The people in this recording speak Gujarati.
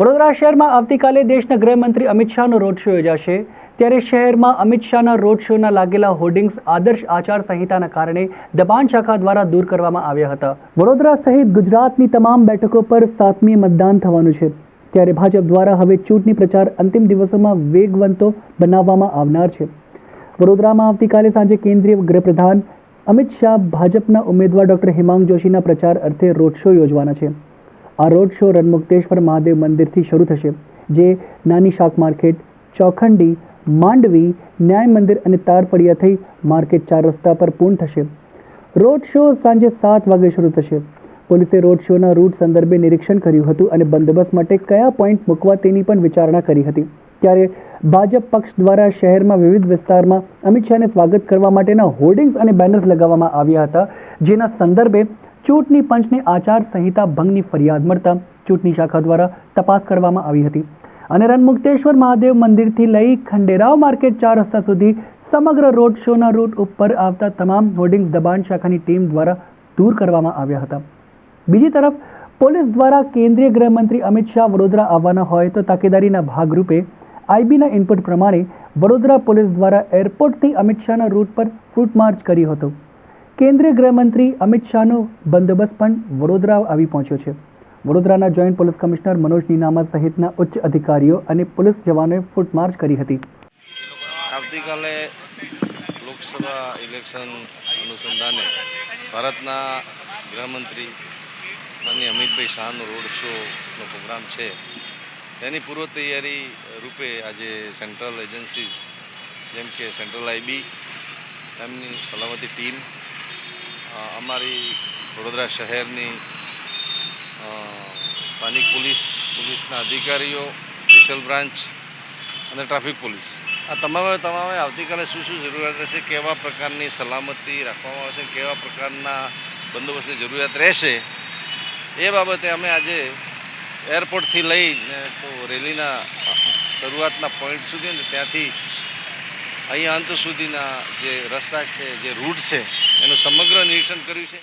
વડોદરા શહેરમાં આવતીકાલે દેશના ગૃહમંત્રી અમિત શાહનો રોડ શો યોજાશે. ત્યારે શહેરમાં અમિત શાહના રોડ શોના લાગેલા હોર્ડિંગ્સ આદર્શ આચાર સંહિતાના કારણે દબાણ શાખા દ્વારા દૂર કરવામાં આવ્યા હતા. વડોદરા સહિત ગુજરાતની તમામ બેઠકો પર સાતમી મતદાન થવાનું છે. ત્યારે ભાજપ દ્વારા હવે ચૂંટણી પ્રચાર અંતિમ દિવસોમાં વેગવંતો બનાવવામાં આવનાર છે. વડોદરામાં આવતીકાલે સાંજે કેન્દ્રીય ગૃહપ્રધાન અમિત શાહ ભાજપના ઉમેદવાર ડોક્ટર હિમાંગ જોશીના પ્રચાર અર્થે રોડ શો યોજવાના છે. આ રોડ શો રણમુક્તેશ્વર મહાદેવ મંદિરથી શરૂ થશે, જે નાની શાક માર્કેટ, ચોખંડી, માંડવી, ન્યાય મંદિર અને તારપડિયા થઈ માર્કેટ ચાર રસ્તા પર પૂર્ણ થશે. રોડ શો સાંજે સાત વાગે શરૂ થશે. પોલીસે રોડ શોના રૂટ સંદર્ભે નિરીક્ષણ કર્યું હતું અને બંદોબસ્ત માટે કયા પોઈન્ટ મૂકવા તેની પણ વિચારણા કરી હતી. ત્યારે ભાજપ પક્ષ દ્વારા શહેરમાં વિવિધ વિસ્તારમાં અમિત શાહને સ્વાગત કરવા માટેના હોર્ડિંગ્સ અને બેનર્સ લગાવવામાં આવ્યા હતા, જેના સંદર્ભે ચૂંટણી પંચને આચાર સંહિતા ભંગની ફરિયાદ મળતા ચૂંટણી શાખા દ્વારા તપાસ કરવામાં આવી હતી. અને રણમુક્તેશ્વર મહાદેવ મંદિરથી લઈ ખંડેરાવ માર્કેટ ચાર રસ્તા સુધી સમગ્ર રોડ શોના રૂટ ઉપર આવતા તમામ હોર્ડિંગ્સ દબાણ શાખાની ટીમ દ્વારા દૂર કરવામાં આવ્યા હતા. બીજી તરફ, પોલીસ દ્વારા કેન્દ્રીય ગૃહમંત્રી અમિત શાહ વડોદરા આવવાના હોય તો તકેદારીના ભાગરૂપે આઈબીના ઇનપુટ પ્રમાણે વડોદરા પોલીસ દ્વારા એરપોર્ટથી અમિત શાહના રૂટ પર ફૂટ માર્ચ કર્યો હતો. કેન્દ્રીય ગૃહમંત્રી અમિત શાહનો બંદોબસ્ત પણ વડોદરા આવી પહોંચ્યો છે. વડોદરાના joint police commissioner Manoj Ninama સહિતના ઉચ્ચ અધિકારીઓ અને પોલીસ જવાનોએ ફૂટ માર્ચ કરી હતી. આવતીકાલે લોકસભા ઇલેક્શન અનુસંધાને ભારતના ગૃહમંત્રી માનનીય અમિતભાઈ શાહનો રોડ શોનો પ્રોગ્રામ છે. તેની પૂર્વ તૈયારી રૂપે આજે સેન્ટ્રલ એજન્સીસ, જેમ કે સેન્ટ્રલ આઈબી, તેમની સલામતી ટીમ અમારી વડોદરા શહેરની સ્થાનિક પોલીસ, પોલીસના અધિકારીઓ, સ્પેશિયલ બ્રાન્ચ અને ટ્રાફિક પોલીસ. આ તમામે તમામે આવતીકાલે શું શું જરૂરિયાત રહેશે, કેવા પ્રકારની સલામતી રાખવામાં આવશે, કેવા પ્રકારના બંદોબસ્તની જરૂરિયાત રહેશે, એ બાબતે અમે આજે એરપોર્ટથી લઈને તો રેલીના શરૂઆતના પોઈન્ટ સુધી ને ત્યાંથી અહીંયા અંત સુધીના જે રસ્તા છે, જે રૂટ છે એનું સમગ્ર નિરીક્ષણ કર્યું છે.